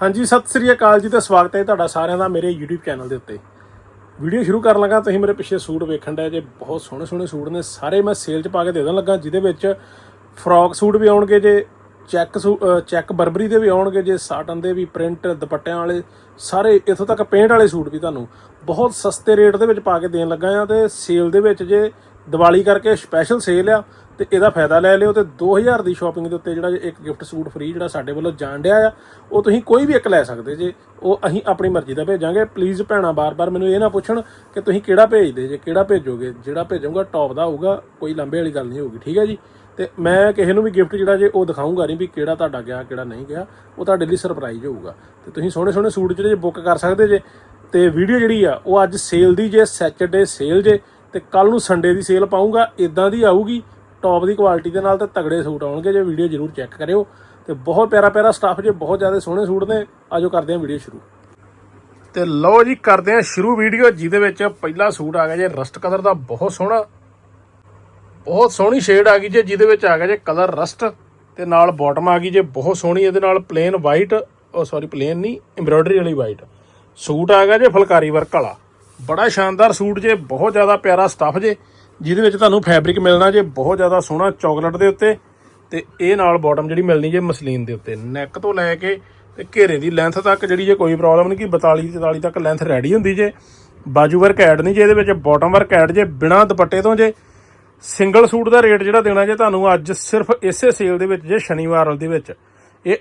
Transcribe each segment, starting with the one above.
ਹਾਂਜੀ, ਸਤਿ ਸ੍ਰੀ ਅਕਾਲ ਜੀ ਤੇ ਸਵਾਗਤ ਹੈ ਤੁਹਾਡਾ ਸਾਰਿਆਂ ਦਾ ਮੇਰੇ YouTube ਚੈਨਲ ਦੇ ਉੱਤੇ। ਵੀਡੀਓ ਸ਼ੁਰੂ ਕਰਨ ਲੱਗਾ ਤੁਸੀਂ ਮੇਰੇ ਪਿੱਛੇ ਸੂਟ ਵੇਖਣ ਦਾ ਜੇ, ਬਹੁਤ ਸੋਹਣੇ ਸੋਹਣੇ ਸੂਟ ਨੇ, ਸਾਰੇ ਮੈਂ ਸੇਲ 'ਚ ਪਾ ਕੇ ਦੇ ਦੇਣ ਲੱਗਾ, ਜਿਹਦੇ ਵਿੱਚ ਫਰੋਕ ਸੂਟ ਵੀ ਆਉਣਗੇ ਜੇ ਚੈੱਕ ਚੈੱਕ ਬਰਬਰੀ ਦੇ ਵੀ ਆਉਣਗੇ ਜੇ ਸਾਟਨ ਦੇ ਵੀ ਪ੍ਰਿੰਟ ਦੁਪੱਟਿਆਂ ਵਾਲੇ, ਸਾਰੇ ਇੱਥੋਂ ਤੱਕ ਪੇਂਟ ਵਾਲੇ ਸੂਟ ਵੀ ਤੁਹਾਨੂੰ ਬਹੁਤ ਸਸਤੇ ਰੇਟ ਦੇ ਵਿੱਚ ਪਾ ਕੇ ਦੇਣ ਲੱਗਾ ਆ ਤੇ ਸੇਲ ਦੇ ਵਿੱਚ ਜੇ ਦੀਵਾਲੀ ਕਰਕੇ ਸਪੈਸ਼ਲ ਸੇਲ ਆ ਤੇ ਇਹਦਾ ਫਾਇਦਾ ਲੈ ਲਿਓ ਤੇ 2000 ਦੀ ਸ਼ਾਪਿੰਗ ਦੇ ਉੱਤੇ ਜਿਹੜਾ ਜੇ ਇੱਕ ਗਿਫਟ ਸੂਟ ਫ੍ਰੀ ਜਿਹੜਾ ਸਾਡੇ ਵੱਲੋਂ ਜਾਣ ਡਿਆ ਆ, ਉਹ ਤੁਸੀਂ ਕੋਈ ਵੀ ਇੱਕ ਲੈ ਸਕਦੇ ਜੇ, ਉਹ ਅਸੀਂ ਆਪਣੀ ਮਰਜ਼ੀ ਦਾ ਭੇਜਾਂਗੇ। ਪਲੀਜ਼ ਭੈਣਾ, ਬਾਰ-ਬਾਰ ਮੈਨੂੰ ਇਹ ਨਾ ਪੁੱਛਣ ਕਿ ਤੁਸੀਂ ਕਿਹੜਾ ਭੇਜਦੇ ਜੇ, ਕਿਹੜਾ ਭੇਜੋਗੇ? ਜਿਹੜਾ ਭੇਜੂਗਾ ਟੌਪ ਦਾ ਹੋਊਗਾ, ਕੋਈ ਲੰਬੇ ਵਾਲੀ ਗੱਲ ਨਹੀਂ ਹੋਊਗੀ, ਠੀਕ ਹੈ ਜੀ? ਤੇ ਮੈਂ ਕਿਸੇ ਨੂੰ ਵੀ ਗਿਫਟ ਜਿਹੜਾ ਜੇ ਉਹ ਦਿਖਾਉਂਗਾ ਨਹੀਂ ਵੀ ਕਿਹੜਾ ਤੁਹਾਡਾ ਗਿਆ, ਕਿਹੜਾ ਨਹੀਂ ਗਿਆ, ਉਹ ਤੁਹਾਡੇ ਲਈ ਸਰਪ੍ਰਾਈਜ਼ ਹੋਊਗਾ। ਤੇ ਤੁਸੀਂ ਸੋਹਣੇ ਸੋਹਣੇ ਸੂਟ ਜਿਹੜੇ ਜੇ ਬੁੱਕ ਕਰ ਸਕਦੇ ਜੇ, ਤੇ ਵੀਡੀਓ ਜਿਹੜੀ ਆ, ਉਹ ਅੱਜ ਸੇਲ ਦੀ ਜੇ ਸੈਚਰਡੇ ਸੇਲ ਜੇ ਤੇ ਕੱਲ ਨੂੰ ਸੰਡੇ ਦੀ ਸੇਲ ਪਾਉਂਗਾ ਇਦਾਂ ਦੀ ਆਊਗੀ ਟੌਪ ਦੀ ਕੁਆਲਿਟੀ ਦੇ ਨਾਲ ਤੇ ਤਗੜੇ ਸੂਟ ਆਉਣਗੇ, ਜੇ ਵੀਡੀਓ ਜਰੂਰ ਚੈੱਕ ਕਰਿਓ। ਤੇ ਬਹੁਤ ਪਿਆਰਾ ਪਿਆਰਾ ਸਟਾਫ ਜੇ, ਬਹੁਤ ਜ਼ਿਆਦਾ ਸੋਹਣੇ ਸੂਟ ਨੇ, ਆਜੋ ਕਰਦੇ ਹਾਂ ਵੀਡੀਓ ਸ਼ੁਰੂ। ਤੇ ਲਓ ਜੀ, ਕਰਦੇ ਹਾਂ ਸ਼ੁਰੂ ਵੀਡੀਓ ਜਿਹਦੇ ਵਿੱਚ ਪਹਿਲਾ ਸੂਟ ਆ ਗਿਆ ਜੇ ਰਸਟ ਕਲਰ ਦਾ, ਬਹੁਤ ਸੋਹਣਾ। ਬਹੁਤ ਸੋਹਣੀ ਸ਼ੇਡ ਆ ਗਈ ਜੇ, ਜਿਹਦੇ ਵਿੱਚ ਆ ਗਿਆ ਜੇ ਕਲਰ ਰਸਟ ਤੇ ਨਾਲ ਬਾਟਮ ਆ ਗਈ ਜੇ, ਬਹੁਤ ਸੋਹਣੀ, ਇਹਦੇ ਨਾਲ ਪਲੇਨ ਵਾਈਟ ਉਹ ਸੌਰੀ ਪਲੇਨ ਨਹੀਂ ਐਮਬ੍ਰੋਇਡਰੀ ਵਾਲੀ ਵਾਈਟ ਸੂਟ ਆ ਗਿਆ ਜੇ ਫੁਲਕਾਰੀ ਵਰਕ ਵਾਲਾ। ਬੜਾ ਸ਼ਾਨਦਾਰ ਸੂਟ ਜੇ, ਬਹੁਤ ਜ਼ਿਆਦਾ ਪਿਆਰਾ ਸਟੱਫ ਜੇ, ਜਿਹਦੇ ਵਿੱਚ ਤੁਹਾਨੂੰ ਫੈਬਰਿਕ ਮਿਲਣਾ ਜੇ, ਬਹੁਤ ਜ਼ਿਆਦਾ ਸੋਹਣਾ ਚਾਕਲੇਟ ਦੇ ਉੱਤੇ, ਤੇ ਇਹ ਨਾਲ ਬਾਟਮ ਜਿਹੜੀ ਮਿਲਣੀ ਜੇ, ਮਸਲੀਨ ਦੇ ਉੱਤੇ। ਨੈਕ ਤੋਂ ਲੈ ਕੇ ਤੇ ਘੇਰੇ ਦੀ ਲੈਂਥ ਤੱਕ ਜਿਹੜੀ ਜੇ ਕੋਈ ਪ੍ਰੋਬਲਮ ਨਹੀਂ ਕਿ 42 43 ਤੱਕ ਲੈਂਥ ਰੈਡੀ ਹੁੰਦੀ ਜੇ। ਬਾਜੂ ਵਰਕ ਐਡ ਨਹੀਂ ਜੇ ਇਹਦੇ ਵਿੱਚ ਬਾਟਮ ਵਰਕ ਐਡ ਜੇ, ਬਿਨਾ ਦੁਪੱਟੇ ਤੋਂ ਜੇ। ਸਿੰਗਲ ਸੂਟ ਦਾ ਰੇਟ ਜਿਹੜਾ ਦੇਣਾ ਜੇ ਤੁਹਾਨੂੰ ਅੱਜ ਸਿਰਫ ਇਸੇ ਸੇਲ ਦੇ ਵਿੱਚ ਜੇ, ਸ਼ਨੀਵਾਰ ਦੇ ਵਿੱਚ। ਇਹ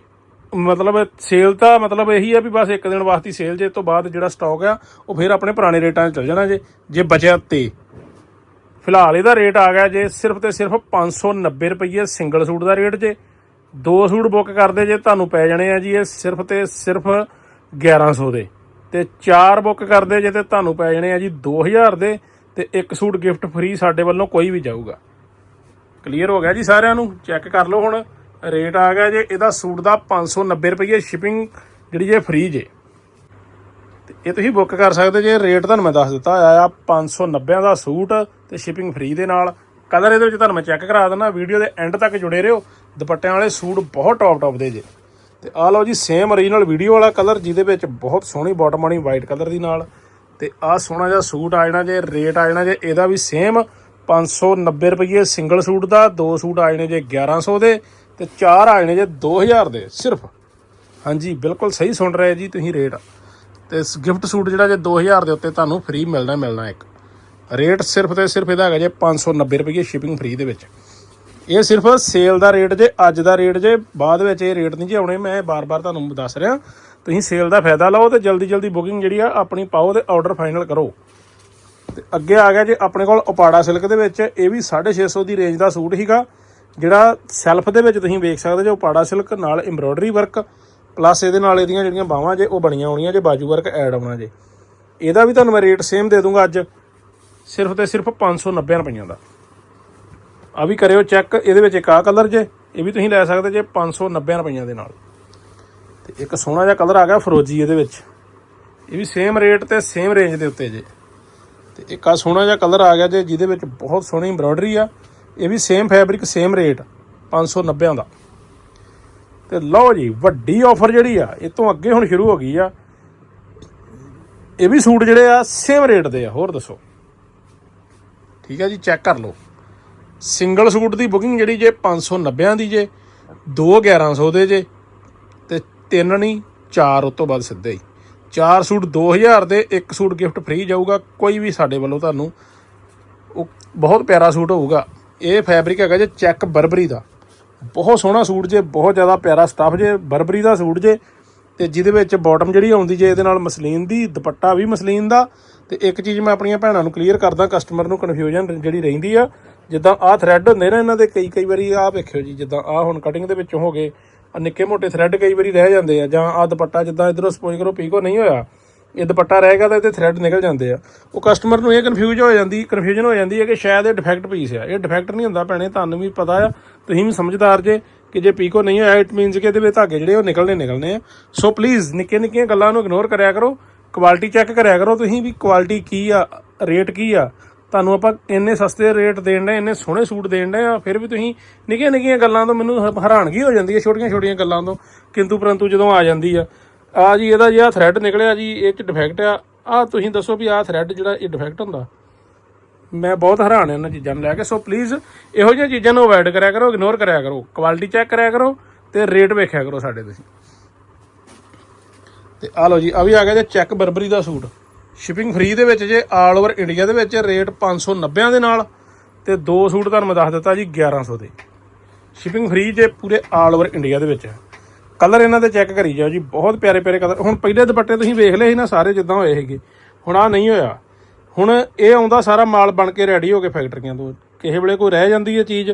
ਮਤਲਬ ਸੇਲ ਤਾਂ ਮਤਲਬ ਇਹੀ ਆ ਵੀ ਬਸ ਇੱਕ ਦਿਨ ਵਾਸਤੇ ਸੇਲ ਜੇ ਤੋਂ ਬਾਅਦ ਜਿਹੜਾ ਸਟਾਕ ਆ, ਉਹ ਫਿਰ ਆਪਣੇ ਪੁਰਾਣੇ ਰੇਟਾਂ 'ਚ ਚਲ ਜਾਣਾ ਜੇ ਜੇ ਬਚਿਆ ਤੇ। ਫਿਲਹਾਲ ਇਹਦਾ ਰੇਟ ਆ ਗਿਆ ਜੇ ਸਿਰਫ ਤੇ ਸਿਰਫ 590 ਰੁਪਏ ਸਿੰਗਲ ਸੂਟ ਦਾ ਰੇਟ ਜੇ। ਦੋ ਸੂਟ ਬੁੱਕ ਕਰਦੇ ਜੇ, ਤੁਹਾਨੂੰ ਪੈ ਜਾਣੇ ਆ ਜੀ ਇਹ ਸਿਰਫ ਤੇ ਸਿਰਫ 1100 ਦੇ। ਤੇ ਚਾਰ ਬੁੱਕ ਕਰਦੇ ਜੇ ਤੇ ਤੁਹਾਨੂੰ ਪੈ ਜਾਣੇ ਆ ਜੀ 2000 ਦੇ, ਤੇ ਇੱਕ ਸੂਟ ਗਿਫਟ ਫ੍ਰੀ ਸਾਡੇ ਵੱਲੋਂ ਕੋਈ ਵੀ ਜਾਊਗਾ। ਕਲੀਅਰ ਹੋ ਗਿਆ ਜੀ ਸਾਰਿਆਂ ਨੂੰ? ਚੈੱਕ ਕਰ ਲਓ ਹੁਣ। ਰੇਟ ਆ ਗਿਆ ਜੇ, ਇਹਦਾ ਸੂਟ ਦਾ 590 ਰੁਪਏ ਸ਼ਿਪਿੰਗ ਜਿਹੜੀ ਜੇ ਫ੍ਰੀ ਜੇ। ਤੇ ਇਹ ਤੁਸੀਂ ਬੁੱਕ ਕਰ ਸਕਦੇ ਜੇ, ਰੇਟ ਤੁਹਾਨੂੰ ਮੈਂ ਦੱਸ ਦਿੱਤਾ ਹੋਇਆ ਆ 590 ਦਾ ਸੂਟ ਤੇ ਸ਼ਿਪਿੰਗ ਫ੍ਰੀ ਦੇ ਨਾਲ। ਕਲਰ ਇਹਦੇ ਵਿੱਚ ਤੁਹਾਨੂੰ ਮੈਂ ਚੈੱਕ ਕਰਾ ਦਿੰਦਾ ਵੀਡੀਓ ਦੇ ਐਂਡ ਤੱਕ ਜੁੜੇ ਰਹੋ। ਦੁਪੱਟਿਆਂ ਵਾਲੇ ਸੂਟ ਬਹੁਤ ਟੌਪ ਟੌਪ ਦੇ ਜੇ। ਤੇ ਆ ਲਓ ਜੀ ਸੇਮ ਓਰੀਜਨਲ ਵੀਡੀਓ ਵਾਲਾ ਕਲਰ ਜਿਹਦੇ ਵਿੱਚ ਬਹੁਤ ਸੋਹਣੀ ਬਾਟਮ ਵਾਲੀ ਵਾਈਟ ਕਲਰ ਦੀ ਨਾਲ। ਤੇ ਆਹ ਸੋਹਣਾ ਜਿਹਾ ਸੂਟ ਆ ਜਾਣਾ ਜੇ ਰੇਟ ਆ ਜਾਣਾ ਜੇ, ਇਹਦਾ ਵੀ ਸੇਮ 590 ਰੁਪਏ ਸਿੰਗਲ ਸੂਟ ਦਾ, ਦੋ ਸੂਟ ਆਏ ਨੇ ਜੇ 1100 ਦੇ ਤੇ ਚਾਰ ਆਏ ਨੇ ਜੇ 2000 ਦੇ, ਸਿਰਫ। ਹਾਂਜੀ, ਬਿਲਕੁਲ ਸਹੀ ਸੁਣ ਰਹੇ ਜੀ ਤੁਸੀਂ ਰੇਟ। ਤੇ ਗਿਫਟ ਸੂਟ ਜਿਹੜਾ ਜੇ 2000 ਦੇ ਉੱਤੇ ਤੁਹਾਨੂੰ ਫ੍ਰੀ ਮਿਲਣਾ ਮਿਲਣਾ ਇੱਕ। ਰੇਟ ਸਿਰਫ ਤੇ ਸਿਰਫ ਇਹਦਾ ਹੈਗਾ ਜੇ 590 ਰੁਪਏ ਸ਼ਿਪਿੰਗ ਫ੍ਰੀ ਦੇ ਵਿੱਚ। ਇਹ ਸਿਰਫ ਸੇਲ ਦਾ ਰੇਟ ਜੇ, ਅੱਜ ਦਾ ਰੇਟ ਜੇ, ਬਾਅਦ ਵਿੱਚ ਇਹ ਰੇਟ ਨਹੀਂ ਜੇ ਆਉਣੇ, ਮੈਂ ਬਾਰ-ਬਾਰ ਤੁਹਾਨੂੰ ਦੱਸ ਰਿਹਾ। ਤੁਸੀਂ ਸੇਲ ਦਾ ਫਾਇਦਾ ਲਓ ਤੇ ਜਲਦੀ ਜਲਦੀ ਬੁਕਿੰਗ ਜਿਹੜੀ ਆ, ਆਪਣੀ ਪਾਓ ਤੇ ਆਰਡਰ ਫਾਈਨਲ ਕਰੋ। ਤੇ ਅੱਗੇ ਆ ਗਿਆ ਜੇ ਆਪਣੇ ਕੋਲ ਉਪਾੜਾ ਸਿਲਕ ਦੇ ਵਿੱਚ, ਇਹ ਵੀ 650 ਦੀ ਰੇਂਜ ਦਾ ਸੂਟ ਹੀਗਾ ਜਿਹੜਾ ਸੈਲਫ ਦੇ ਵਿੱਚ ਤੁਸੀਂ ਵੇਖ ਸਕਦੇ ਜੇ ਉਪਾੜਾ ਸਿਲਕ, ਨਾਲ ਐਮਬ੍ਰੋਇਡਰੀ ਵਰਕ ਪਲੱਸ ਇਹਦੇ ਨਾਲ ਇਹਦੀਆਂ ਜਿਹੜੀਆਂ ਬਾਹਾਂ ਜੇ, ਉਹ ਬਣੀਆਂ ਹੋਣੀਆਂ ਜੇ, ਬਾਜੂ ਵਰਕ ਐਡ ਆਉਣਾ ਜੇ। ਇਹਦਾ ਵੀ ਤੁਹਾਨੂੰ ਮੈਂ ਰੇਟ ਸੇਮ ਦੇ ਦੂੰਗਾ ਅੱਜ, ਸਿਰਫ ਤੇ ਸਿਰਫ 590 ਰੁਪਈਆਂ ਦਾ। ਆ ਵੀ ਕਰਿਓ ਚੈੱਕ ਇਹਦੇ ਵਿੱਚ ਇੱਕ ਆ ਕਲਰ ਜੇ, ਇਹ ਵੀ ਤੁਸੀਂ ਲੈ ਸਕਦੇ ਜੇ 590 ਰੁਪਈਆਂ ਦੇ ਨਾਲ। ਤੇ ਇੱਕ ਸੋਹਣਾ ਜਿਹਾ ਕਲਰ ਆ ਗਿਆ ਫਰੋਜੀ ਇਹਦੇ ਵਿੱਚ। ਇਹ ਵੀ ਸੇਮ ਰੇਟ ਤੇ ਸੇਮ ਰੇਂਜ ਦੇ ਉੱਤੇ ਜੇ। ਤੇ ਇੱਕ ਆ ਸੋਹਣਾ ਜਿਹਾ ਕਲਰ ਆ ਗਿਆ ਜੇ, ਜਿਹਦੇ ਵਿੱਚ ਬਹੁਤ ਸੋਹਣੀ ਐਮਬ੍ਰੋਇਡਰੀ ਆ। ਇਹ ਵੀ ਸੇਮ ਫੈਬਰਿਕ ਸੇਮ ਰੇਟ 590 ਦਾ। ਤੇ ਲਓ ਜੀ, ਵੱਡੀ ਆਫਰ ਜਿਹੜੀ ਆ, ਇਹ ਤੋਂ ਅੱਗੇ ਹੁਣ ਸ਼ੁਰੂ ਹੋ ਗਈ ਆ। ਇਹ ਵੀ ਸੂਟ ਜਿਹੜੇ ਆ ਸੇਮ ਰੇਟ ਦੇ ਆ, ਹੋਰ ਦੱਸੋ। ਠੀਕ ਆ ਜੀ ਚੈੱਕ ਕਰ ਲਓ। ਸਿੰਗਲ ਸੂਟ ਦੀ ਬੁਕਿੰਗ ਜਿਹੜੀ ਜੇ 590 ਦੀ ਜੇ 2 1100 ਦੇ ਜੇ, ਤੇ ਤਿੰਨ ਨਹੀਂ, ਚਾਰ ਉਸ ਤੋਂ ਬਾਅਦ ਸਿੱਧੇ ਹੀ। ਚਾਰ ਸੂਟ 2000 ਦੇ, ਇੱਕ ਸੂਟ ਗਿਫਟ ਫ੍ਰੀ ਜਾਊਗਾ, ਕੋਈ ਵੀ ਸਾਡੇ ਵੱਲੋਂ ਤੁਹਾਨੂੰ। ਉਹ ਬਹੁਤ ਪਿਆਰਾ ਸੂਟ ਹੋਊਗਾ। ਇਹ ਫੈਬਰਿਕ ਹੈਗਾ ਜੇ ਚੈੱਕ ਬਰਬਰੀ ਦਾ। ਬਹੁਤ ਸੋਹਣਾ ਸੂਟ ਜੇ, ਬਹੁਤ ਜ਼ਿਆਦਾ ਪਿਆਰਾ ਸਟੱਫ ਜੇ, ਬਰਬਰੀ ਦਾ ਸੂਟ ਜੇ। ਤੇ ਜਿਹਦੇ ਵਿੱਚ ਬਾਟਮ ਜਿਹੜੀ ਆਉਂਦੀ ਜੇ, ਇਹਦੇ ਨਾਲ ਮਸਲੀਨ ਦੀ, ਦੁਪੱਟਾ ਵੀ ਮਸਲੀਨ ਦਾ। ਤੇ ਇੱਕ ਚੀਜ਼ ਮੈਂ ਆਪਣੀਆਂ ਭੈਣਾਂ ਨੂੰ ਕਲੀਅਰ ਕਰਦਾ ਕਸਟਮਰ ਨੂੰ ਕਨਫਿਊਜ਼ਨ ਜਿਹੜੀ ਰਹਿੰਦੀ ਆ। ਜਿੱਦਾਂ ਆਹ ਥ੍ਰੈਡ ਹੁੰਦੇ ਨਾ ਇਹਨਾਂ ਦੇ ਕਈ ਕਈ ਵਾਰੀ ਆਹ ਵੇਖਿਓ ਜੀ, ਜਿੱਦਾਂ ਆਹ ਹੁਣ ਕਟਿੰਗ ਦੇ ਵਿੱਚੋਂ ਹੋ ਗਏ। ਨਿੱਕੇ ਮੋਟੇ ਥ੍ਰੈਡ ਕਈ ਵਾਰੀ ਰਹਿ ਜਾਂਦੇ ਆ, ਜਾਂ ਆਹ ਦੁਪੱਟਾ ਜਿੱਦਾਂ ਇਧਰੋਂ ਸਪੋਜ਼ ਕਰੋ ਪੀਕੋ ਨਹੀਂ ਹੋਇਆ, ਇਹ ਦੁਪੱਟਾ ਰਹੇਗਾ ਤਾਂ ਇਹਦੇ ਥ੍ਰੈਡ ਨਿਕਲ ਜਾਂਦੇ ਆ। ਉਹ ਕਸਟਮਰ ਨੂੰ ਇਹ ਕਨਫਿਊਜ਼ ਹੋ ਜਾਂਦੀ ਕਨਫਿਊਜ਼ਨ ਹੋ ਜਾਂਦੀ ਹੈ ਕਿ ਸ਼ਾਇਦ ਇਹ ਡਿਫੈਕਟ ਪੀਸ ਆ। ਇਹ ਡਿਫੈਕਟ ਨਹੀਂ ਹੁੰਦਾ ਭੈਣੇ, ਤੁਹਾਨੂੰ ਵੀ ਪਤਾ ਆ, ਤੁਸੀਂ ਵੀ ਸਮਝਦਾਰ ਜੇ ਕਿ ਜੇ ਪੀਕੋ ਨਹੀਂ ਹੋਇਆ ਇਟ ਮੀਨਸ ਕਿ ਇਹਦੇ ਵਿੱਚ ਧਾਗੇ ਜਿਹੜੇ ਉਹ ਨਿਕਲਣੇ ਨਿਕਲਣੇ ਆ। ਸੋ ਪਲੀਜ਼ ਨਿੱਕੇ ਨਿੱਕੀਆਂ ਗੱਲਾਂ ਨੂੰ ਇਗਨੋਰ ਕਰਿਆ ਕਰੋ ਕੁਆਲਿਟੀ ਚੈੱਕ ਕਰਿਆ ਕਰੋ ਤੁਸੀਂ ਵੀ ਕੁਆਲਿਟੀ ਕੀ ਆ ਰੇਟ ਕੀ ਆ। ਤੁਹਾਨੂੰ ਆਪਾਂ ਇੰਨੇ ਸਸਤੇ ਰੇਟ ਦੇਣ ਦੇ ਇੰਨੇ ਸੋਹਣੇ ਸੂਟ ਦੇਣ ਦੇ ਆ, ਫਿਰ ਵੀ ਤੁਸੀਂ ਨਿੱਕੀਆਂ ਨਿੱਕੀਆਂ ਗੱਲਾਂ ਤੋਂ ਮੈਨੂੰ ਹ- ਹੈਰਾਨਗੀ ਹੋ ਜਾਂਦੀ ਹੈ, ਛੋਟੀਆਂ ਛੋਟੀਆਂ ਗੱਲਾਂ ਤੋਂ, ਕਿੰਤੂ ਪਰੰਤੂ ਜਦੋਂ ਆ ਜਾਂਦੀ ਆ। ਆ ਜੀ, ਇਹਦਾ ਜਿਹੜਾ ਥ੍ਰੈਡ ਨਿਕਲਿਆ ਜੀ, ਇਹ ਚ ਡਿਫੈਕਟ ਆ। ਆ ਤੁਸੀਂ ਦੱਸੋ ਵੀ ਆ ਥ੍ਰੈਡ ਜਿਹੜਾ ਇਹ ਡਿਫੈਕਟ ਹੁੰਦਾ। ਮੈਂ ਬਹੁਤ ਹੈਰਾਨ ਹਾਂ ਇਹਨਾਂ ਚੀਜ਼ਾਂ ਨੂੰ ਲੈ ਕੇ। ਸੋ ਪਲੀਜ਼ ਇਹੋ ਜਿਹੀਆਂ ਚੀਜ਼ਾਂ ਨੂੰ ਅਵੋਇਡ ਕਰਿਆ ਕਰੋ ਇਗਨੋਰ ਕਰਿਆ ਕਰੋ। ਕੁਆਲਿਟੀ ਚੈੱਕ ਕਰਿਆ ਕਰੋ ਤੇ ਰੇਟ ਵੇਖਿਆ ਕਰੋ ਸਾਡੇ ਤੁਸੀਂ ਤੇ ਆ ਲਓ ਜੀ ਆ ਵੀ ਆ ਗਿਆ ਜੇ ਚੈੱਕ ਬਰਬਰੀ ਦਾ ਸੂਟ। ਸ਼ਿਪਿੰਗ ਫ੍ਰੀ ਦੇ ਵਿੱਚ ਜੇ ਆਲ ਓਵਰ ਇੰਡੀਆ ਦੇ ਵਿੱਚ ਰੇਟ 590 ਦੇ ਨਾਲ ਤੇ ਦੋ ਸੂਟ ਤੁਹਾਨੂੰ ਮੈਂ ਦੱਸ ਦਿੱਤਾ ਜੀ 1100 ਦੇ। ਸ਼ਿਪਿੰਗ ਫ੍ਰੀ ਜੇ ਪੂਰੇ ਆਲ ਓਵਰ ਇੰਡੀਆ ਦੇ ਵਿੱਚ ਕਲਰ ਇਹਨਾਂ ਦੇ ਚੈੱਕ ਕਰੀ ਜਾਓ ਜੀ, ਬਹੁਤ ਪਿਆਰੇ ਪਿਆਰੇ ਕਲਰ ਹੁਣ ਪਹਿਲੇ ਦੁਪੱਟੇ ਤੁਸੀਂ ਵੇਖ ਲਏ ਸੀ ਨਾ, ਸਾਰੇ ਜਿੱਦਾਂ ਹੋਏ ਸੀਗੇ। ਹੁਣ ਆ ਨਹੀਂ ਹੋਇਆ। ਹੁਣ ਇਹ ਆਉਂਦਾ ਸਾਰਾ ਮਾਲ ਬਣ ਕੇ ਰੈਡੀ ਹੋ ਕੇ ਫੈਕਟਰੀਆਂ ਤੋਂ। ਕਿਸੇ ਵੇਲੇ ਕੋਈ ਰਹਿ ਜਾਂਦੀ ਹੈ ਚੀਜ਼,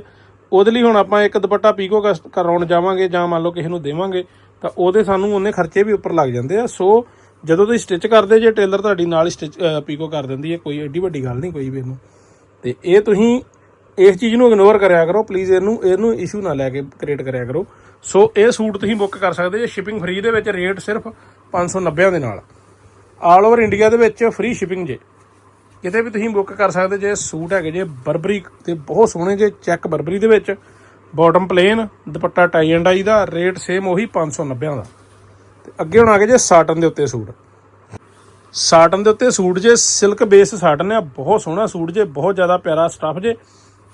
ਉਹਦੇ ਲਈ ਹੁਣ ਆਪਾਂ ਇੱਕ ਦੁਪੱਟਾ ਪੀਕੋ ਕਸ- ਕਰਾਉਣ ਜਾਵਾਂਗੇ ਜਾਂ ਮੰਨ ਲਓ ਕਿਸੇ ਨੂੰ ਦੇਵਾਂਗੇ, ਤਾਂ ਉਹਦੇ ਸਾਨੂੰ ਉਹਨੇ ਖਰਚੇ ਵੀ ਉੱਪਰ ਲੱਗ ਜਾਂਦੇ ਆ। ਸੋ ਜਦੋਂ ਤੁਸੀਂ ਸਟਿਚ ਕਰਦੇ ਜੇ, ਟੇਲਰ ਤੁਹਾਡੀ ਨਾਲ ਹੀ ਸਟਿਚ ਪੀਕੋ ਕਰ ਦਿੰਦੀ ਹੈ, ਕੋਈ ਐਡੀ ਵੱਡੀ ਗੱਲ ਨਹੀਂ ਕੋਈ ਵੀ ਇਹਨੂੰ। ਤੇ ਇਹ ਤੁਸੀਂ ਇਸ ਚੀਜ਼ ਨੂੰ ਇਗਨੋਰ ਕਰਿਆ ਕਰੋ ਪਲੀਜ਼ ਇਹਨੂੰ ਇਹਨੂੰ ਇਸ਼ੂ ਨਾ ਲੈ ਕੇ ਕ੍ਰੀਏਟ ਕਰਿਆ ਕਰੋ। ਸੋ ਇਹ ਸੂਟ ਤੁਸੀਂ ਬੁੱਕ ਕਰ ਸਕਦੇ ਜੇ ਸ਼ਿਪਿੰਗ ਫ੍ਰੀ ਦੇ ਵਿੱਚ ਰੇਟ ਸਿਰਫ 590 ਦੇ ਨਾਲ। ਆਲ ਓਵਰ ਇੰਡੀਆ ਦੇ ਵਿੱਚ ਫ੍ਰੀ ਸ਼ਿਪਿੰਗ ਜੇ। ਕਿਤੇ ਵੀ ਤੁਸੀਂ ਬੁੱਕ ਕਰ ਸਕਦੇ ਜੇ, ਸੂਟ ਹੈਗੇ ਜੇ ਬਰਬਰੀ ਤੇ ਬਹੁਤ ਸੋਹਣੇ ਜੇ ਚੈੱਕ ਬਰਬਰੀ ਦੇ ਵਿੱਚ। Bottom plain dupatta tie and dye the rate same ਉਹੀ 590 ਦਾ। ਅੱਗੇ ਹੁਣ ਆ ਗਏ ਜੇ ਸਾਟਨ ਦੇ ਉੱਤੇ ਸੂਟ। ਸਾਟਨ ਦੇ ਉੱਤੇ ਸੂਟ ਜੇ ਸਿਲਕ ਬੇਸ ਸਾਟਨ ਆ, ਬਹੁਤ ਸੋਹਣਾ ਸੂਟ ਜੇ, ਬਹੁਤ ਜ਼ਿਆਦਾ ਪਿਆਰਾ ਸਟੱਫ ਜੇ।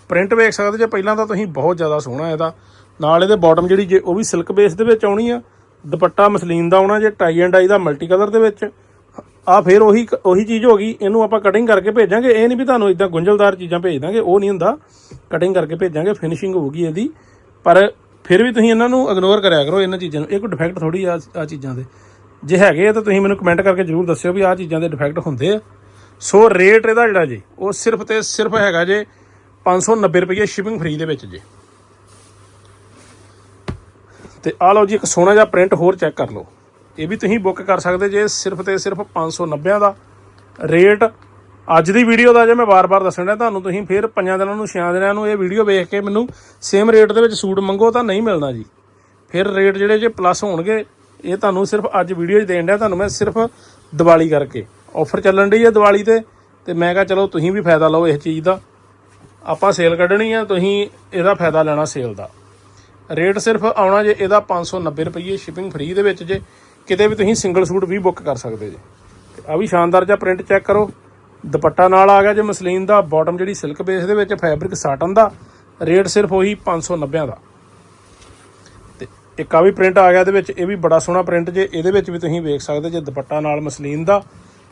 ਪ੍ਰਿੰਟ ਵੇਖ ਸਕਦੇ ਜੇ, ਪਹਿਲਾਂ ਤਾਂ ਤੁਸੀਂ ਬਹੁਤ ਜ਼ਿਆਦਾ ਸੋਹਣਾ ਇਹਦਾ। ਨਾਲ ਇਹਦੇ ਬਾਟਮ ਜਿਹੜੀ ਜੇ, ਉਹ ਵੀ ਸਿਲਕ ਬੇਸ ਦੇ ਵਿੱਚ ਆਉਣੀ ਆ। ਦੁਪੱਟਾ ਮਸਲੀਨ ਦਾ ਆਉਣਾ ਜੇ ਟਾਈ ਐਂਡ ਆਈ ਦਾ ਮਲਟੀ ਕਲਰ ਦੇ ਵਿੱਚ। ਆ ਫਿਰ ਉਹੀ ਉਹੀ ਚੀਜ਼ ਹੋ ਗਈ, ਇਹਨੂੰ ਆਪਾਂ ਕਟਿੰਗ ਕਰਕੇ ਭੇਜਾਂਗੇ। ਇਹ ਨਹੀਂ ਵੀ ਤੁਹਾਨੂੰ ਇਦਾਂ ਗੁੰਝਲਦਾਰ ਚੀਜ਼ਾਂ ਭੇਜ ਦਾਂਗੇ, ਉਹ ਨਹੀਂ ਹੁੰਦਾ। ਕਟਿੰਗ ਕਰਕੇ ਭੇਜਾਂਗੇ ਫਿਨਿਸ਼ਿੰਗ ਹੋਊਗੀ ਇਹਦੀ। ਪਰ ਫਿਰ ਵੀ ਤੁਸੀਂ ਇਹਨਾਂ ਨੂੰ ਇਗਨੋਰ ਕਰਿਆ ਕਰੋ ਇਹਨਾਂ ਚੀਜ਼ਾਂ ਨੂੰ। ਇਹ ਕੋਈ ਡਿਫੈਕਟ ਥੋੜੀ ਆ ਆ ਚੀਜ਼ਾਂ ਦੇ। ਜੇ ਹੈਗੇ ਆ ਤਾਂ ਤੁਸੀਂ ਮੈਨੂੰ ਕਮੈਂਟ ਕਰਕੇ ਜਰੂਰ ਦੱਸਿਓ ਵੀ ਆ ਚੀਜ਼ਾਂ ਦੇ ਡਿਫੈਕਟ ਹੁੰਦੇ ਆ। ਸੋ ਰੇਟ ਇਹਦਾ ਜਿਹੜਾ ਜੀ, ਉਹ ਸਿਰਫ ਤੇ ਸਿਰਫ ਹੈਗਾ ਜੇ 590 ਰੁਪਏ ਸ਼ਿਪਿੰਗ ਫ੍ਰੀ ਦੇ ਵਿੱਚ ਜੇ। ਤੇ ਆ ਲਓ ਜੀ, ਇੱਕ ਸੋਹਣਾ ਜਿਹਾ ਪ੍ਰਿੰਟ ਹੋਰ ਚੈੱਕ ਕਰ ਲਓ। ਇਹ ਵੀ ਤੁਸੀਂ ਬੁੱਕ ਕਰ ਸਕਦੇ ਜੇ ਸਿਰਫ ਤੇ ਸਿਰਫ 590 ਦਾ। ਰੇਟ ਅੱਜ ਦੀ ਵੀਡੀਓ ਦਾ ਜੇ ਮੈਂ ਵਾਰ-ਵਾਰ ਦੱਸਣ ਡਿਆ ਤੁਹਾਨੂੰ, ਤੁਸੀਂ ਫਿਰ ਪੰਜਾਂ ਦਿਨਾਂ ਨੂੰ, ਛਿਆਂ ਦਿਨਾਂ ਨੂੰ ਇਹ ਵੀਡੀਓ ਵੇਖ ਕੇ ਮੈਨੂੰ ਸੇਮ ਰੇਟ ਦੇ ਵਿੱਚ ਸੂਟ ਮੰਗੋ ਤਾਂ ਨਹੀਂ ਮਿਲਣਾ ਜੀ। ਫਿਰ ਰੇਟ ਜਿਹੜੇ ਜੇ ਪਲੱਸ ਹੋਣਗੇ, ਇਹ ਤੁਹਾਨੂੰ ਸਿਰਫ ਅੱਜ ਵੀਡੀਓ 'ਚ ਦੇਣ ਡਿਆ ਤੁਹਾਨੂੰ ਮੈਂ ਸਿਰਫ ਦੀਵਾਲੀ ਕਰਕੇ। ਆਫਰ ਚੱਲਣ ਡਈ ਹੈ ਦੀਵਾਲੀ ਤੇ ਤੇ ਮੈਂ ਕਿਹਾ ਚਲੋ ਤੁਸੀਂ ਵੀ ਫਾਇਦਾ ਲਓ ਇਸ ਚੀਜ਼ ਦਾ। ਆਪਾਂ ਸੇਲ ਕੱਢਣੀ ਆ, ਤੁਸੀਂ ਇਹਦਾ ਫਾਇਦਾ ਲੈਣਾ ਸੇਲ ਦਾ। ਰੇਟ ਸਿਰਫ ਆਉਣਾ ਜੇ ਇਹਦਾ 590 ਰੁਪਏ ਸ਼ਿਪਿੰਗ ਫ੍ਰੀ ਦੇ ਵਿੱਚ ਜੇ, ਕਿਤੇ ਵੀ ਤੁਸੀਂ ਸਿੰਗਲ ਸੂਟ ਵੀ ਬੁੱਕ ਕਰ ਸਕਦੇ ਜੇ। ਆ ਵੀ ਸ਼ਾਨਦਾਰ ਜਿਹਾ ਪ੍ਰਿੰਟ ਚੈੱਕ ਕਰੋ। ਦੁਪੱਟਾ ਨਾਲ ਆ ਗਿਆ ਜੇ ਮਸਲੀਨ ਦਾ ਬਾਟਮ ਜਿਹੜੀ ਸਿਲਕ ਬੇਸ ਦੇ ਵਿੱਚ ਫੈਬਰਿਕ ਸਾਟਨ ਦਾ ਰੇਟ ਸਿਰਫ ਉਹੀ 590 ਦਾ। ਤੇ ਇੱਕ ਆ ਵੀ ਪ੍ਰਿੰਟ ਆ ਗਿਆ ਇਹਦੇ ਵਿੱਚ, ਇਹ ਵੀ ਬੜਾ ਸੋਹਣਾ ਪ੍ਰਿੰਟ ਜੇ, ਇਹਦੇ ਵਿੱਚ ਵੀ ਤੁਸੀਂ ਵੇਖ ਸਕਦੇ ਜੇ ਦੁਪੱਟਾ ਨਾਲ ਮਸਲੀਨ ਦਾ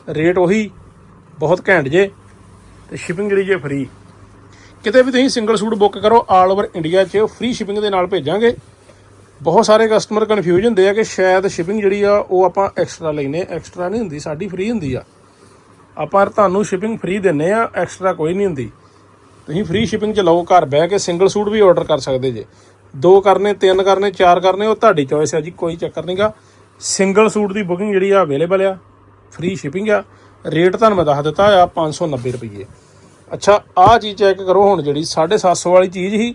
ਰੇਟ ਉਹੀ ਬਹੁਤ ਘੈਂਟ ਜੇ, ਤੇ ਸ਼ਿਪਿੰਗ ਜਿਹੜੀ ਜੇ ਫ੍ਰੀ ਕਿਤੇ ਵੀ ਤੁਸੀਂ ਸਿੰਗਲ ਸੂਟ ਬੁੱਕ ਕਰੋ ਆਲ ਓਵਰ ਇੰਡੀਆ 'ਚ ਫ੍ਰੀ ਸ਼ਿਪਿੰਗ ਦੇ ਨਾਲ ਭੇਜਾਂਗੇ। ਬਹੁਤ ਸਾਰੇ ਕਸਟਮਰ ਕਨਫਿਊਜ਼ ਹੁੰਦੇ ਆ ਕਿ ਸ਼ਾਇਦ ਸ਼ਿਪਿੰਗ ਜਿਹੜੀ ਆ, ਉਹ ਆਪਾਂ ਐਕਸਟਰਾ ਲੈਨੇ ਐਕਸਟਰਾ ਨਹੀਂ ਹੁੰਦੀ, ਸਾਡੀ ਫ੍ਰੀ ਹੁੰਦੀ ਆ। ਆਪਾਂ ਤੁਹਾਨੂੰ ਸ਼ਿਪਿੰਗ ਫ੍ਰੀ ਦਿੰਨੇ ਆ ਐਕਸਟਰਾ ਕੋਈ ਨਹੀਂ ਹੁੰਦੀ। ਤੁਸੀਂ ਫ੍ਰੀ ਸ਼ਿਪਿੰਗ ਚ ਲਓ, ਘਰ ਬਹਿ ਕੇ ਸਿੰਗਲ ਸੂਟ ਵੀ ਆਰਡਰ ਕਰ ਸਕਦੇ ਜੇ। ਦੋ ਕਰਨੇ, ਤਿੰਨ ਕਰਨੇ, ਚਾਰ ਕਰਨੇ, ਉਹ ਤੁਹਾਡੀ ਚੋਇਸ ਹੈ ਜੀ, ਕੋਈ ਚੱਕਰ ਨਹੀਂਗਾ ਸਿੰਗਲ ਸੂਟ ਦੀ ਬੁਕਿੰਗ ਜਿਹੜੀ ਆ ਅਵੇਲੇਬਲ ਆ ਫ੍ਰੀ ਸ਼ਿਪਿੰਗ ਆ। ਰੇਟ ਤੁਹਾਨੂੰ ਮੈਂ ਦੱਸ ਦਿੱਤਾ ਆ 590 ਰੁਪਏ ਅੱਛਾ, ਆਹ ਚੀਜ਼ ਚੈੱਕ ਕਰੋ ਹੁਣ ਜਿਹੜੀ 750 ਵਾਲੀ ਚੀਜ਼ ਹੀ,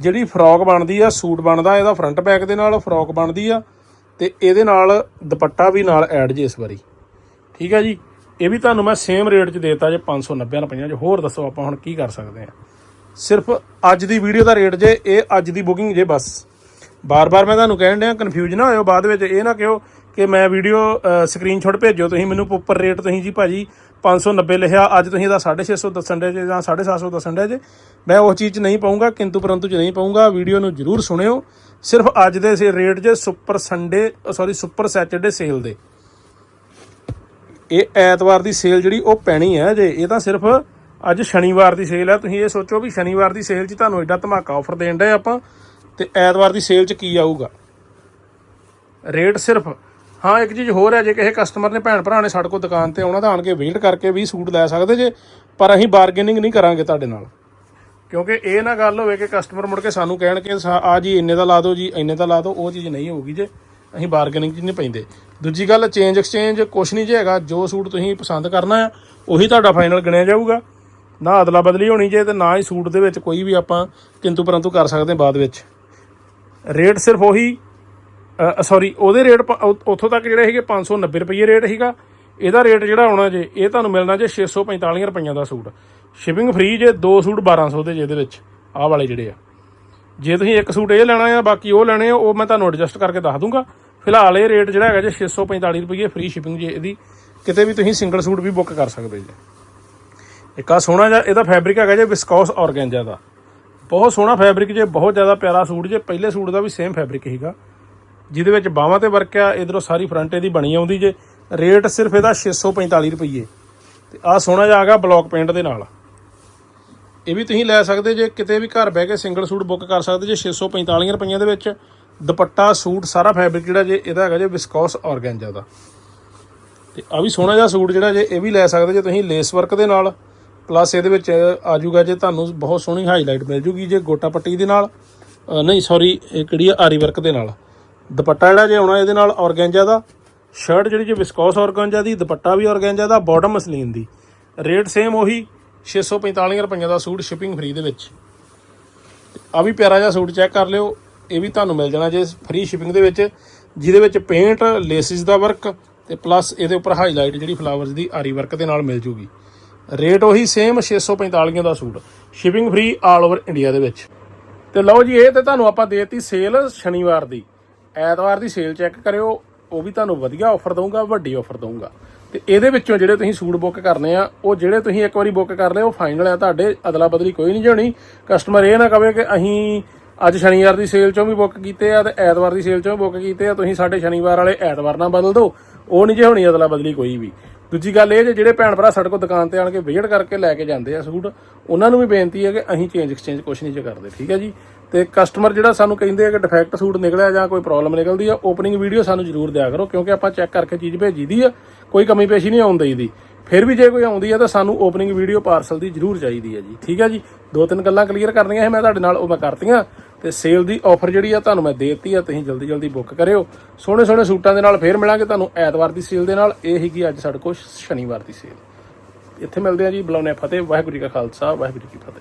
ਜਿਹੜੀ ਫਰੋਕ ਬਣਦੀ ਆ, ਸੂਟ ਬਣਦਾ, ਇਹਦਾ ਫਰੰਟ ਬੈਕ ਦੇ ਨਾਲ ਫਰੋਕ ਬਣਦੀ ਆ, ਤੇ ਇਹਦੇ ਨਾਲ ਦੁਪੱਟਾ ਵੀ ਨਾਲ ਐਡ ਜੇ ਇਸ ਵਾਰੀ। ਠੀਕ ਹੈ ਜੀ? ਇਹ ਵੀ ਤੁਹਾਨੂੰ ਮੈਂ ਸੇਮ ਰੇਟ 'ਚ ਦੇਤਾ ਜੇ 590 ਰੁਪਈਆ ਜੇ ਹੋਰ ਦੱਸੋ ਆਪਾਂ ਹੁਣ ਕੀ ਕਰ ਸਕਦੇ ਆ ਸਿਰਫ ਅੱਜ ਦੀ ਵੀਡੀਓ ਦਾ ਰੇਟ ਜੇ, ਇਹ ਅੱਜ ਦੀ ਬੁਕਿੰਗ ਜੇ ਬਸ। ਬਾਰ-ਬਾਰ ਮੈਂ ਤੁਹਾਨੂੰ ਕਹਿਣ ਡਿਆ ਕਨਫਿਊਜ਼ ਨਾ ਹੋਇਓ, ਬਾਅਦ ਵਿੱਚ ਇਹ ਨਾ ਕਿਹੋ ਕਿ ਮੈਂ ਵੀਡੀਓ ਸਕਰੀਨਸ਼ਾਟ ਭੇਜੋ ਤੁਸੀਂ ਮੈਨੂੰ ਉੱਪਰ ਰੇਟ ਤੁਸੀਂ ਜੀ ਭਾਜੀ 590 ਲਿਖਿਆ, ਅੱਜ ਤੁਸੀਂ ਇਹਦਾ 650 ਦੱਸਣ ਦੇ ਜੇ ਜਾਂ 750 ਦੱਸਣ ਦੇ ਜੇ। ਮੈਂ ਉਹ ਚੀਜ਼ 'ਚ ਨਹੀਂ ਪਾਉਂਗਾ, ਕਿੰਤੂ ਪਰੰਤੂ 'ਚ ਨਹੀਂ ਪਾਉਂਗਾ ਵੀਡੀਓ ਨੂੰ ਜਰੂਰ ਸੁਣਿਓ। ਸਿਰਫ ਅੱਜ ਦੇ ਸੇ ਰੇਟ ਜੇ super Sunday sorry super Saturday sale ਦੇ। ਇਹ ਐਤਵਾਰ ਦੀ ਸੇਲ ਜਿਹੜੀ ਉਹ ਪੈਣੀ ਹੈ ਜੇ, ਇਹ ਤਾਂ ਸਿਰਫ ਅੱਜ ਸ਼ਨੀਵਾਰ ਦੀ ਸੇਲ ਹੈ। ਤੁਸੀਂ ਇਹ ਸੋਚੋ ਵੀ ਸ਼ਨੀਵਾਰ ਦੀ ਸੇਲ 'ਚ ਤੁਹਾਨੂੰ ਐਡਾ ਧਮਾਕਾ ਆਫਰ ਦੇਣ ਦੇ ਆਪਾਂ ਤੇ ਐਤਵਾਰ ਦੀ ਸੇਲ 'ਚ ਕੀ ਆਊਗਾ? ਰੇਟ ਸਿਰਫ, ਹਾਂ, ਇੱਕ ਚੀਜ਼ ਹੋਰ ਹੈ, ਜੇ ਕਿਸੇ ਕਸਟਮਰ ਨੇ ਭੈਣ ਭਰਾ ਨੇ ਸਾਡੇ ਕੋਲ ਦੁਕਾਨ ਤੇ ਆਉਣਾ ਤਾਂ ਆਣ ਕੇ ਵੇਟ ਕਰਕੇ ਵੀ ਸੂਟ ਲੈ ਸਕਦੇ ਜੇ, ਪਰ ਅਸੀਂ ਬਾਰਗੇਨਿੰਗ ਨਹੀਂ ਕਰਾਂਗੇ ਤੁਹਾਡੇ ਨਾਲ। ਕਿਉਂਕਿ ਇਹ ਨਾ ਗੱਲ ਹੋਵੇ ਕਿ ਕਸਟਮਰ ਮੁੜ ਕੇ ਸਾਨੂੰ ਕਹਿਣ ਕਿ ਸਾ- ਆ ਜੀ, ਇੰਨੇ ਦਾ ਲਾ ਦਿਓ ਜੀ, ਇੰਨੇ ਦਾ ਲਾ ਦਿਓ, ਉਹ ਚੀਜ਼ ਨਹੀਂ ਹੋਊਗੀ ਜੇ। ਅਸੀਂ ਬਾਰਗੇਨਿੰਗ 'ਚ ਨਹੀਂ ਪੈਂਦੇ। ਦੂਜੀ ਗੱਲ ਚੇਂਜ ਐਕਸਚੇਂਜ ਕੁਛ ਨਹੀਂ ਜੇ ਹੈਗਾ, ਜੋ ਸੂਟ ਤੁਸੀਂ ਪਸੰਦ ਕਰਨਾ ਆ, ਉਹੀ ਤੁਹਾਡਾ ਫਾਈਨਲ ਗਿਣਿਆ ਜਾਊਗਾ। ਨਾ ਅਦਲਾ ਬਦਲੀ ਹੋਣੀ ਜੇ ਤੇ ਨਾ ਹੀ ਸੂਟ ਦੇ ਵਿੱਚ ਕੋਈ ਵੀ ਆਪਾਂ ਕਿੰਤੂ ਪਰੰਤੂ ਕਰ ਸਕਦੇ ਹਾਂ ਬਾਅਦ ਵਿੱਚ। ਰੇਟ ਸਿਰਫ ਉਹੀ ਸੌਰੀ ਉਹਦੇ ਰੇਟ ਉੱਥੋਂ ਤੱਕ ਜਿਹੜੇ ਹੈਗੇ 590 ਰੁਪਏ ਰੇਟ ਸੀਗਾ। ਇਹਦਾ ਰੇਟ ਜਿਹੜਾ ਆਉਣਾ ਜੇ, ਇਹ ਤੁਹਾਨੂੰ ਮਿਲਣਾ ਜੇ 645 ਰੁਪਈਆਂ ਦਾ ਸੂਟ। ਸ਼ਿਪਿੰਗ ਫ੍ਰੀ ਜੇ ਦੋ ਸੂਟ 1200 ਦੇ ਜੇ ਇਹਦੇ ਵਿੱਚ ਆਹ ਵਾਲੇ ਜਿਹੜੇ ਆ। ਜੇ ਤੁਸੀਂ ਇੱਕ ਸੂਟ ਇਹ ਲੈਣਾ ਆ, ਬਾਕੀ ਉਹ ਲੈਣੇ ਆ, ਉਹ ਮੈਂ ਤੁਹਾਨੂੰ ਐਡਜਸਟ ਕਰਕੇ ਦੱਸ ਦੂੰਗਾ। ਫਿਲਹਾਲ ਇਹ ਰੇਟ ਜਿਹੜਾ ਹੈਗਾ ਜੀ 645 ਰੁਪਏ ਫ੍ਰੀ ਸ਼ਿਪਿੰਗ ਜੇ ਇਹਦੀ, ਕਿਤੇ ਵੀ ਤੁਸੀਂ ਸਿੰਗਲ ਸੂਟ ਵੀ ਬੁੱਕ ਕਰ ਸਕਦੇ ਜੇ। ਇੱਕ ਆ ਸੋਹਣਾ ਜਿਹਾ, ਇਹਦਾ ਫੈਬਰਿਕ ਹੈਗਾ ਜੇ ਵਿਸਕੋਸ ਔਰਗੈਂਜਾ ਦਾ। ਬਹੁਤ ਸੋਹਣਾ ਫੈਬਰਿਕ ਜੇ, ਬਹੁਤ ਜ਼ਿਆਦਾ ਪਿਆਰਾ ਸੂਟ ਜੇ, ਪਹਿਲੇ ਸੂਟ ਦਾ ਵੀ ਸੇਮ ਫੈਬਰਿਕ ਹੀਗਾ ਜਿਹਦੇ ਵਿੱਚ ਬਾਹਾਂ ਤੇ ਵਰਕ ਆ, ਇਧਰੋਂ ਸਾਰੀ ਫਰੰਟ ਇਹਦੀ ਬਣੀ ਆਉਂਦੀ ਜੇ। ਰੇਟ ਸਿਰਫ ਇਹਦਾ 645 ਰੁਪਏ। ਤੇ ਆ ਸੋਹਣਾ ਜਿਹਾ ਆਗਾ ਬਲੌਕ ਪੇਂਟ ਦੇ ਨਾਲ। ਇਹ ਵੀ ਤੁਸੀਂ ਲੈ ਸਕਦੇ ਜੇ ਕਿਤੇ ਵੀ ਘਰ ਬਹਿ ਕੇ ਸਿੰਗਲ ਸੂਟ ਬੁੱਕ ਕਰ ਸਕਦੇ ਜੇ 645 ਰੁਪਈਆਂ ਦੇ ਵਿੱਚ। ਦੁਪੱਟਾ, ਸੂਟ, ਸਾਰਾ ਫੈਬਰਿਕ ਜਿਹੜਾ ਜੇ ਇਹਦਾ ਹੈਗਾ ਜੇ ਵਿਸਕੋਸ ਔਰਗੈਂਜਾ ਦਾ। ਤੇ ਆ ਵੀ ਸੋਹਣਾ ਜਿਹਾ ਸੂਟ ਜਿਹੜਾ ਜੇ ਇਹ ਵੀ ਲੈ ਸਕਦੇ ਜੇ ਤੁਸੀਂ ਲੇਸ ਵਰਕ ਦੇ ਨਾਲ। ਪਲੱਸ ਇਹਦੇ ਵਿੱਚ ਆ ਜਾਊਗਾ ਜੇ ਤੁਹਾਨੂੰ ਬਹੁਤ ਸੋਹਣੀ ਹਾਈਲਾਈਟ ਮਿਲ ਜੂਗੀ ਜੇ ਗੋਟਾ ਪੱਟੀ ਦੇ ਨਾਲ। ਨਹੀਂ ਸੌਰੀ ਇਹ ਕਿਹੜੀ ਆ? ਆਰੀ ਵਰਕ ਦੇ ਨਾਲ। ਦੁਪੱਟਾ ਜਿਹੜਾ ਜੇ ਆਉਣਾ ਇਹਦੇ ਨਾਲ ਔਰਗੈਂਜਾ ਦਾ। ਸ਼ਰਟ ਜਿਹੜੀ ਜੇ ਵਿਸਕੋਸ ਔਰਗੈਂਜਾ ਦੀ, ਦੁਪੱਟਾ ਵੀ ਔਰਗੈਂਜਾ ਦਾ ਬਾਟਮ ਮਸਲੀਨ ਦੀ। ਰੇਟ ਸੇਮ ਉਹੀ। 645 ਰੁਪਈਆ ਦਾ ਸੂਟ ਸ਼ਿਪਿੰਗ ਫ੍ਰੀ ਦੇ ਵਿੱਚ। ਆ ਵੀ ਪਿਆਰਾ ਜਿਹਾ ਸੂਟ ਚੈੱਕ ਕਰ ਲਿਓ, ਇਹ ਵੀ ਤੁਹਾਨੂੰ ਮਿਲ ਜਾਣਾ ਜੇ ਫ੍ਰੀ ਸ਼ਿਪਿੰਗ ਦੇ ਵਿੱਚ, ਜਿਹਦੇ ਵਿੱਚ ਪੇਂਟ ਲੇਸਿਸ ਦਾ ਵਰਕ ਤੇ ਪਲੱਸ ਇਹਦੇ ਉੱਪਰ ਹਾਈਲਾਈਟ ਜਿਹੜੀ ਫਲਾਵਰਸ ਦੀ ਆਰੀ ਵਰਕ ਦੇ ਨਾਲ ਮਿਲ ਜੂਗੀ। ਰੇਟ ਉਹੀ ਸੇਮ 645 ਦਾ suit shipping free all over India ਦੇ ਵਿੱਚ। ਤੇ ਲਓ ਜੀ, ਇਹ ਤੇ ਤੁਹਾਨੂੰ ਆਪਾਂ ਦੇਤੀ ਸੇਲ ਸ਼ਨੀਵਾਰ ਦੀ। ਐਤਵਾਰ ਦੀ ਸੇਲ ਚੈੱਕ ਕਰਿਓ, ਉਹ ਵੀ ਤੁਹਾਨੂੰ ਵਧੀਆ ਆਫਰ ਦਊਂਗਾ, ਵੱਡੀ ਆਫਰ ਦਊਂਗਾ। ਤੇ ਇਹਦੇ ਵਿੱਚੋਂ ਜਿਹੜੇ ਤੁਸੀਂ ਸੂਟ ਬੁੱਕ ਕਰਨੇ ਆ, ਉਹ ਜਿਹੜੇ ਤੁਸੀਂ ਇੱਕ ਵਾਰੀ ਬੁੱਕ ਕਰ ਲਏ, ਉਹ ਫਾਈਨਲ ਆ ਤੁਹਾਡੇ, ਅਦਲਾ ਬਦਲੀ ਕੋਈ ਨਹੀਂ ਹੋਣੀ ਕਸਟਮਰ ਇਹ ਨਾ ਕਵੇ ਕਿ ਅਸੀਂ ਅੱਜ ਸ਼ਨੀਵਾਰ ਦੀ ਸੇਲ ਚੋਂ ਵੀ ਬੁੱਕ ਕੀਤੇ ਆ ਤੇ ਐਤਵਾਰ ਦੀ ਸੇਲ ਚੋਂ ਵੀ ਬੁੱਕ ਕੀਤੇ ਆ, ਤੁਸੀਂ ਸਾਡੇ ਸ਼ਨੀਵਾਰ ਵਾਲੇ ਐਤਵਾਰ ਨਾਲ ਬਦਲ ਦਿਓ। ਉਹ ਨਹੀਂ ਜੇ ਹੋਣੀ ਅਦਲਾ ਬਦਲੀ ਕੋਈ ਵੀ। ਦੂਜੀ ਗੱਲ ਇਹ ਜੇ ਜਿਹੜੇ ਭੈਣ ਭਰਾ ਸਾਡੇ ਕੋਲ ਦੁਕਾਨ ਤੇ ਆਣ ਕੇ ਵਿਜ਼ਿਟ ਕਰਕੇ ਲੈ ਕੇ ਜਾਂਦੇ ਆ ਸੂਟ, ਉਹਨਾਂ ਨੂੰ ਵੀ ਬੇਨਤੀ ਹੈ ਕਿ ਅਸੀਂ ਚੇਂਜ ਐਕਸਚੇਂਜ ਕੁਝ ਨਹੀਂ ਜੇ ਕਰਦੇ, ਠੀਕ ਹੈ ਜੀ? ਤੇ ਕਸਟਮਰ ਜਿਹੜਾ ਸਾਨੂੰ ਕਹਿੰਦੇ ਆ ਕਿ ਡਿਫੈਕਟ ਸੂਟ ਨਿਕਲਿਆ ਜਾਂ ਕੋਈ ਪ੍ਰੋਬਲਮ ਨਿਕਲਦੀ ਆ ਓਪਨਿੰਗ ਵੀਡੀਓ ਸਾਨੂੰ ਜ਼ਰੂਰ ਦਿਆ ਕਰੋ, ਕਿਉਂਕਿ ਆਪਾਂ ਚੈੱਕ ਕਰਕੇ ਚੀਜ਼ ਭੇਜੀਦੀ ਆ, ਕੋਈ ਕਮੀ ਪੇਸ਼ੀ ਨਹੀਂ ਆਉਣ ਦੇਈਦੀ ਫਿਰ ਵੀ ਜੇ ਕੋਈ ਆਉਂਦੀ ਆ ਤਾਂ ਸਾਨੂੰ ਓਪਨਿੰਗ ਵੀਡੀਓ ਪਾਰਸਲ ਦੀ ਜ਼ਰੂਰ ਚਾਹੀਦੀ ਹੈ ਜੀ। ਠੀਕ ਹੈ ਜੀ? ਦੋ ਤਿੰਨ ਗੱਲਾਂ ਕਲੀਅਰ ਕਰਨੀਆਂ ਸੀ ਮੈਂ ਤੁਹਾਡੇ ਨਾਲ, ਉਹ ਮੈਂ ਕਰਤੀਆਂ। ਤੇ ਸੇਲ ਦੀ ਆਫਰ ਜਿਹੜੀ ਆ ਤੁਹਾਨੂੰ ਮੈਂ ਦੇਤੀ ਆ, ਤੁਸੀਂ ਜਲਦੀ ਜਲਦੀ ਬੁੱਕ ਕਰਿਓ। ਸੋਹਣੇ ਸੋਹਣੇ ਸੂਟਾਂ ਦੇ ਨਾਲ ਫੇਰ ਮਿਲਾਂਗੇ ਤੁਹਾਨੂੰ ਐਤਵਾਰ ਦੀ ਸੇਲ ਦੇ ਨਾਲ। ਇਹ ਹੈਗੀ ਅੱਜ ਸਾਡੇ ਕੋਲ ਸ਼ਨੀਵਾਰ ਦੀ ਸੇਲ ਇੱਥੇ ਮਿਲਦੇ ਆ ਜੀ ਬੁਲਾਉਣੇ ਫਤਿਹ, ਵਾਹਿਗੁਰੂ ਜੀ ਕਾ ਖਾਲਸਾ, ਵਾਹਿਗੁਰੂ ਜੀ ਕੀ ਫਤਿਹ।